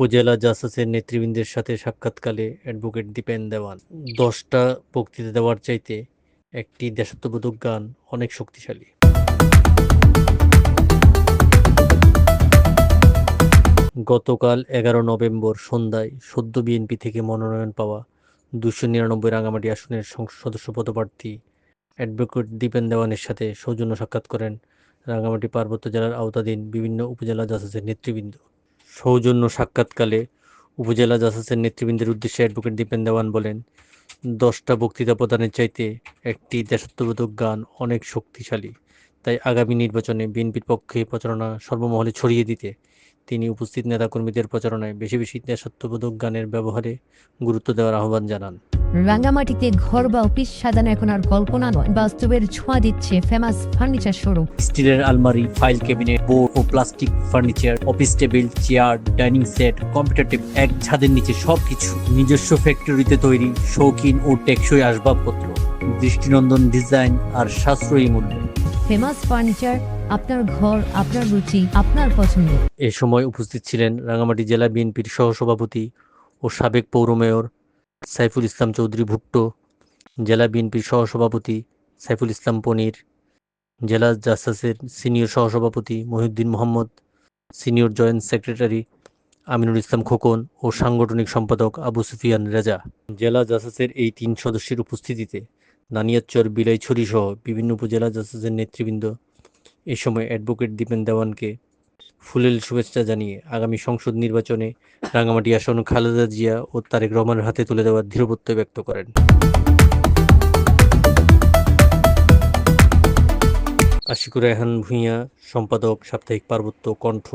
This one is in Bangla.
উপজেলা জাসাসের নেতৃবৃন্দের সাথে সাক্ষাৎকালে অ্যাডভোকেট দীপেন দেওয়ান। দশটা বক্তৃতা দেওয়ার চাইতে একটি দেশাত্মবোধক গান অনেক শক্তিশালী। গতকাল এগারো নভেম্বর সন্ধ্যায় সদ্য বিএনপি থেকে মনোনয়ন পাওয়া দুশো নিরানব্বই রাঙামাটি আসনের সংসদ সদস্য পদপ্রার্থী অ্যাডভোকেট দীপেন দেওয়ানের সাথে সৌজন্য সাক্ষাৎ করেন রাঙামাটি পার্বত্য জেলার আওতাধীন বিভিন্ন উপজেলা জাসাসের নেতৃবৃন্দ। সৌজন্য সাক্ষাৎকালে উপজেলা জাসাসের নেতৃবৃন্দের উদ্দেশ্যে অ্যাডভোকেট দীপেন দেওয়ান বলেন, দশটা বক্তৃতা প্রদানের চাইতে একটি দেশাত্মবোধক গান অনেক শক্তিশালী। তাই আগামী নির্বাচনে বিএনপির পক্ষে প্রচারণা সর্বমহলে ছড়িয়ে দিতে তিনি উপস্থিত নেতাকর্মীদের প্রচারণায় বেশি বেশি দেশাত্মবোধক গানের ব্যবহারে গুরুত্ব দেওয়ার আহ্বান জানান। রাঙ্গামাটিতে ঘর বা অফিস সাজানো এখন আর কল্পনা নয়। বাস্তবের ছোঁয়া দিচ্ছে ফেমাস ফার্নিচার শোরুম। স্টিলের আলমারি ফাইল ক্যাবিনেট বোর্ড ও plastic furniture office table chair dining set computer table এক ছাদের নিচে সবকিছু নিজস্ব ফ্যাক্টরিতে তৈরি শৌখিন ও টেকসই আসবাবপত্র দৃষ্টিনন্দন ডিজাইন আর সাশ্রয়ী মূল্য। ফেমাস ফার্নিচার আপনার ঘর আপনার রুচি আপনার পছন্দ। এ সময় উপস্থিত ছিলেন রাঙ্গামাটি জেলা বিএনপির সহসভাপতি ও সাবেক পৌর মেয়র সাইফুল ইসলাম চৌধুরী ভুট্টো, জেলা বিএনপির সহসভাপতি সাইফুল ইসলাম পনির, জেলা জাসাসের সিনিয়র সহসভাপতি Mohiuddin Mohammad, senior joint secretary Aminul Islam Khokon ও সাংগঠনিক সম্পাদক আবু সুফিয়ান রেজা। জেলা জাসাসের এই তিন সদস্যের উপস্থিতিতে নানিয়ারচর বিলাইছড়ি সহ বিভিন্ন উপজেলা জাসাসের নেতৃবৃন্দ এ সময় অ্যাডভোকেট দীপেন দেওয়ানকে ফুলেল শুভেচ্ছা জানিয়ে আগামী সংসদ নির্বাচনে রাঙামাটি আসন খালেদা জিয়া ও তারেক রহমানের হাতে তুলে দেওয়ার দৃঢ়প্রত্যয় ব্যক্ত করেন। আশিকুর রেহান ভূঁইয়া, সম্পাদক সাপ্তাহিক পার্বত্য কণ্ঠ।